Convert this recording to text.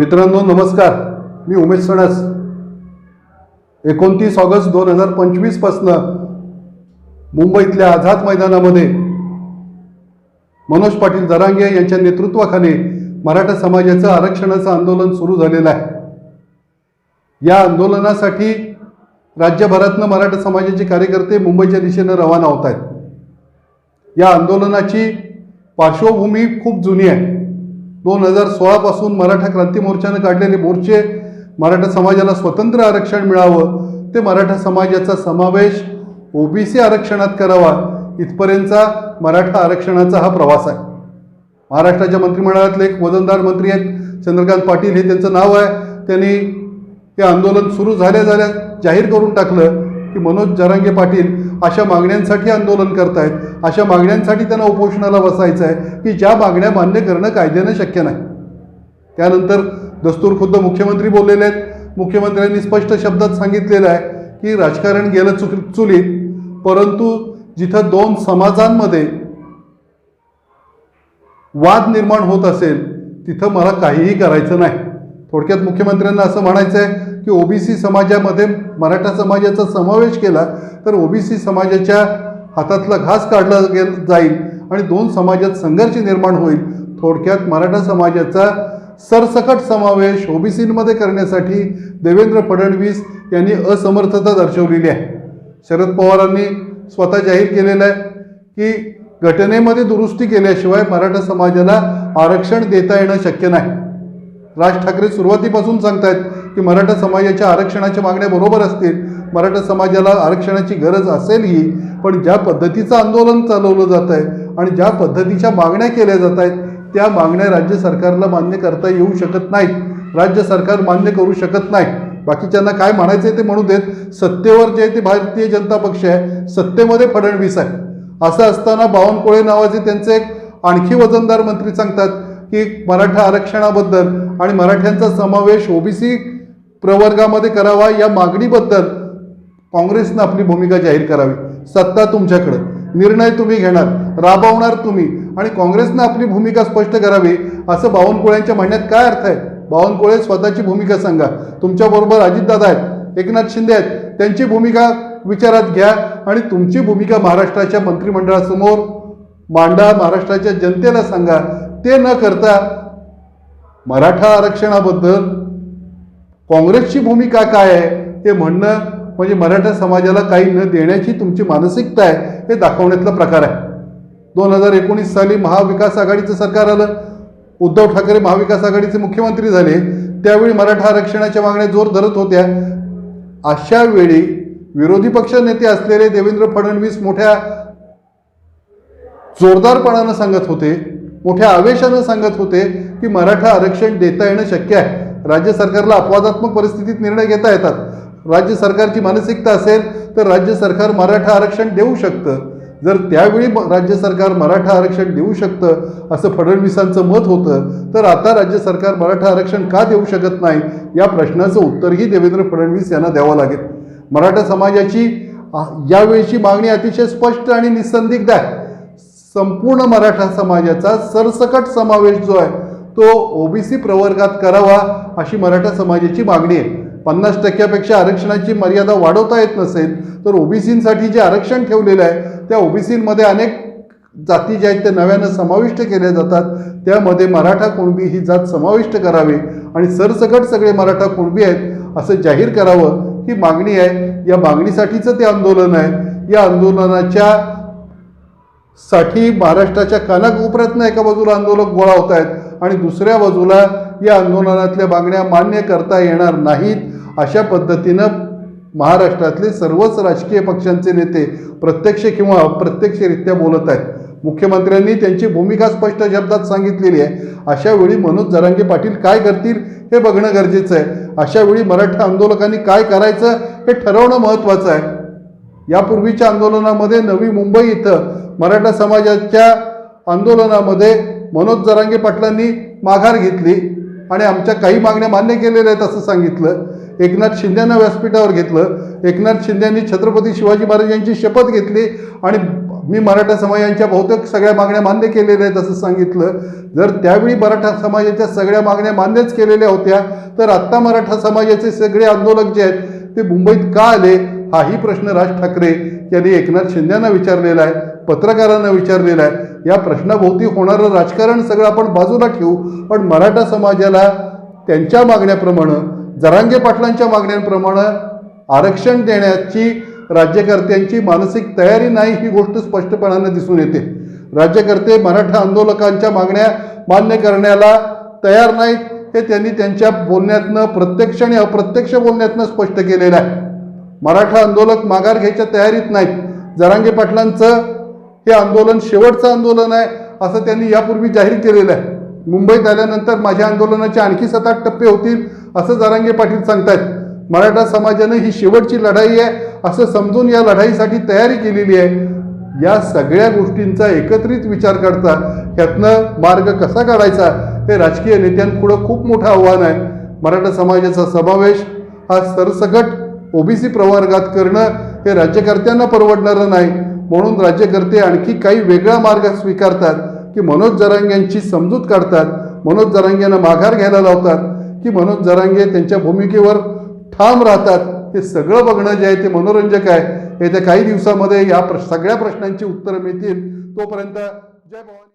मित्रांनो नमस्कार. मी उमेश सणस. एकोणतीस ऑगस्ट दोन हजार पंचवीसपासनं मुंबईतल्या आझाद मैदानामध्ये मनोज पाटील दरांगे यांच्या नेतृत्वाखाली मराठा समाजाचं आरक्षणाचं आंदोलन सुरू झालेलं आहे. या आंदोलनासाठी राज्यभरातनं मराठा समाजाचे कार्यकर्ते मुंबईच्या दिशेनं रवाना होत आहेत. या आंदोलनाची पार्श्वभूमी खूप जुनी आहे. दोन हजार सोळापासून मराठा क्रांती मोर्चानं काढलेले मोर्चे मराठा समाजाला स्वतंत्र आरक्षण मिळावं ते मराठा समाजाचा समावेश ओबीसी आरक्षणात करावा इथपर्यंतचा मराठा आरक्षणाचा हा प्रवास आहे. महाराष्ट्राच्या मंत्रिमंडळातले एक वजनदार मंत्री आहेत चंद्रकांत पाटील हे त्यांचं नाव आहे. त्यांनी हे आंदोलन सुरू झाल्या झाल्या जाहीर करून टाकलं की मनोज जरांगे पाटील अशा मागण्यांसाठी आंदोलन करतायत. अशा मागण्यांसाठी त्यांना उपोषणाला बसायचं आहे की ज्या मागण्या मान्य करणं कायद्यानं शक्य नाही. त्यानंतर दस्तूर खुद्द मुख्यमंत्री बोललेले आहेत. मुख्यमंत्र्यांनी स्पष्ट शब्दात सांगितलेलं आहे की राजकारण गेलं चुक चुलीत परंतु जिथं दोन समाजांमध्ये वाद निर्माण होत असेल तिथं मला काहीही करायचं नाही. थोडक्यात मुख्यमंत्र्यांना असं म्हणायचं आहे की ओबीसी समाजामध्ये मराठा समाजाचा समावेश केला तर ओबीसी समाजाच्या हातातला घास काढला गेल जाईल आणि दोन समाजात संघर्ष निर्माण होईल. थोडक्यात मराठा समाजाचा सरसकट समावेश ओबीसीमध्ये करण्यासाठी देवेंद्र फडणवीस यांनी असमर्थता दर्शवलेली आहे. शरद पवारांनी स्वतः जाहीर केलेलं आहे की घटनेमध्ये दुरुस्ती केल्याशिवाय मराठा समाजाला आरक्षण देता येणं शक्य नाही. राज ठाकरे सुरुवातीपासून सांगतायत की मराठा समाजाच्या आरक्षणाच्या मागण्या बरोबर असतील मराठा समाजाला आरक्षणाची गरज असेलही पण ज्या पद्धतीचं आंदोलन चालवलं जात आहे आणि ज्या पद्धतीच्या मागण्या केल्या जात आहेत त्या मागण्या राज्य सरकारला मान्य करता येऊ शकत नाहीत. राज्य सरकार मान्य करू शकत नाही बाकीच्यांना काय म्हणायचं आहे ते म्हणू देत सत्तेवर जे आहे ते भारतीय जनता पक्ष आहे सत्तेमध्ये फडणवीस आहे. असं असताना बावनकुळे नावाचे त्यांचे एक आणखी वजनदार मंत्री सांगतात की मराठा आरक्षणाबद्दल आणि मराठ्यांचा समावेश ओबीसी प्रवर्गामध्ये करावा या मागणीबद्दल काँग्रेसनं आपली भूमिका जाहीर करावी. सत्ता तुमच्याकडं. निर्णय तुम्ही घेणार राबवणार तुम्ही आणि काँग्रेसनं आपली भूमिका स्पष्ट करावी असं बावनकुळ्यांच्या म्हणण्यात काय अर्थ आहे? बावनकुळे स्वतःची भूमिका सांगा. तुमच्याबरोबर अजितदादा आहेत एकनाथ शिंदे आहेत त्यांची भूमिका विचारात घ्या आणि तुमची भूमिका महाराष्ट्राच्या मंत्रिमंडळासमोर मांडा महाराष्ट्राच्या जनतेला सांगा. ते न करता मराठा आरक्षणाबद्दल काँग्रेसची भूमिका काय आहे? ते म्हणणं म्हणजे मराठा समाजाला काही न देण्याची तुमची मानसिकता आहे हे दाखवण्यातला प्रकार आहे. दोन हजार एकोणीस साली महाविकास आघाडीचं सरकार आलं. उद्धव ठाकरे महाविकास आघाडीचे मुख्यमंत्री झाले. त्यावेळी मराठा आरक्षणाच्या मागण्या जोर धरत होत्या. अशा वेळी विरोधी पक्ष नेते असलेले देवेंद्र फडणवीस मोठ्या जोरदारपणानं सांगत होते मोठ्या आवेशानं सांगत होते की मराठा आरक्षण देता येणं शक्य आहे. राज्य सरकारला अपवादात्मक परिस्थितीत निर्णय घेता येतात. राज्य सरकारची मानसिकता असेल तर राज्य सरकार मराठा आरक्षण देऊ शकतं. जर त्यावेळी राज्य सरकार मराठा आरक्षण देऊ शकतं असं फडणवीसांचं मत होतं तर आता राज्य सरकार मराठा आरक्षण का देऊ शकत नाही? या प्रश्नाचं उत्तरही देवेंद्र फडणवीस यांना द्यावं लागेल. मराठा समाजाची यावेळीची मागणी अतिशय स्पष्ट आणि निसंदिग्ध आहे. संपूर्ण मराठा समाजाचा सरसकट समावेश जो आहे तो ओबीसी प्रवर्गात करावा अशी मराठा समाजाची मागणी आहे. पन्नास टक्क्यापेक्षा आरक्षणाची मर्यादा वाढवता येत नसेल तर ओबीसींसाठी जे आरक्षण ठेवलेलं आहे त्या ओबीसींमध्ये अनेक जाती ज्या आहेत त्या नव्यानं समाविष्ट केल्या जातात. त्यामध्ये मराठा कुणबी ही जात समाविष्ट करावी आणि सरसकट सगळे मराठा कुणबी आहेत असं जाहीर करावं ही मागणी आहे. या मागणीसाठीचं ते आंदोलन आहे. या आंदोलनाच्या साठी महाराष्ट्राच्या कानाकोपऱ्यातनं एका बाजूला आंदोलक गोळा होत आहेत. आणि दुसऱ्या बाजूला या आंदोलनातल्या मागण्या मान्य करता येणार नाहीत अशा पद्धतीनं महाराष्ट्रातले सर्वच राजकीय पक्षांचे नेते प्रत्यक्ष किंवा अप्रत्यक्षरित्या बोलत आहेत. मुख्यमंत्र्यांनी त्यांची भूमिका स्पष्ट शब्दात सांगितलेली आहे. अशा वेळी मनोज जरांगे पाटील काय करतील हे बघणं गरजेचं आहे. अशा वेळी मराठा आंदोलकांनी काय करायचं हे ठरवणं महत्त्वाचं आहे. यापूर्वीच्या आंदोलनामध्ये नवी मुंबई इथं मराठा समाजाच्या आंदोलनामध्ये मनोज जरांगे पाटलांनी माघार घेतली आणि आमच्या काही मागण्या मान्य केलेल्या आहेत असं सांगितलं. एकनाथ शिंदेनं व्यासपीठावर घेतलं. एकनाथ शिंदेंनी छत्रपती शिवाजी महाराज यांची शपथ घेतली आणि मी मराठा समाजांच्या बहुतेक सगळ्या मागण्या मान्य केलेल्या आहेत असं सांगितलं. जर त्यावेळी मराठा समाजाच्या सगळ्या मागण्या मान्यच केलेल्या होत्या तर आत्ता मराठा समाजाचे सगळे आंदोलक जे आहेत ते मुंबईत का आले? हाही प्रश्न राज ठाकरे यांनी एकनाथ शिंदेना विचारलेला आहे पत्रकारांना विचारलेला आहे. या प्रश्नाभोवती होणारं राजकारण सगळं आपण बाजूला ठेवू पण मराठा समाजाला त्यांच्या मागण्याप्रमाणे जरांगे पाटलांच्या मागण्यांप्रमाणे आरक्षण देण्याची राज्यकर्त्यांची मानसिक तयारी नाही ही गोष्ट स्पष्टपणानं दिसून येते. राज्यकर्ते मराठा आंदोलकांच्या मागण्या मान्य करण्याला तयार नाहीत हे त्यांनी त्यांच्या बोलण्यातनं प्रत्यक्ष आणि अप्रत्यक्ष बोलण्यातनं स्पष्ट केलेलं आहे. मराठा आंदोलक माघार घ्यायच्या तयारीत नाहीत. जरांगे पाटलांचं हे आंदोलन शेवटचं आंदोलन आहे असं त्यांनी यापूर्वी जाहीर केलेलं आहे. मुंबईत आल्यानंतर माझ्या आंदोलनाचे आणखी सात आठ टप्पे होतील असं जरांगे पाटील सांगतायत. मराठा समाजानं ही शेवटची लढाई आहे असं समजून या लढाईसाठी तयारी केलेली आहे. या सगळ्या गोष्टींचा एकत्रित विचार करता ह्यातनं मार्ग कसा काढायचा हे राजकीय नेत्यांपुढं खूप मोठं आव्हान आहे. मराठा समाजाचा समावेश हा सरसकट ओबीसी प्रवर्गात करणं हे राज्यकर्त्यांना परवडणारं नाही. म्हणून राज्यकर्ते आणखी काही वेगळा मार्ग स्वीकारतात की मनोज जरांग्यांची समजूत काढतात मनोज जरांग्यांना माघार घ्यायला लावतात की मनोज जरांगे त्यांच्या भूमिकेवर ठाम राहतात हे सगळं बघणं जे आहे ते मनोरंजक आहे. येत्या काही दिवसामध्ये या प्र सगळ्या प्रश्नांची उत्तरं मिळतील. तोपर्यंत जय भवानी.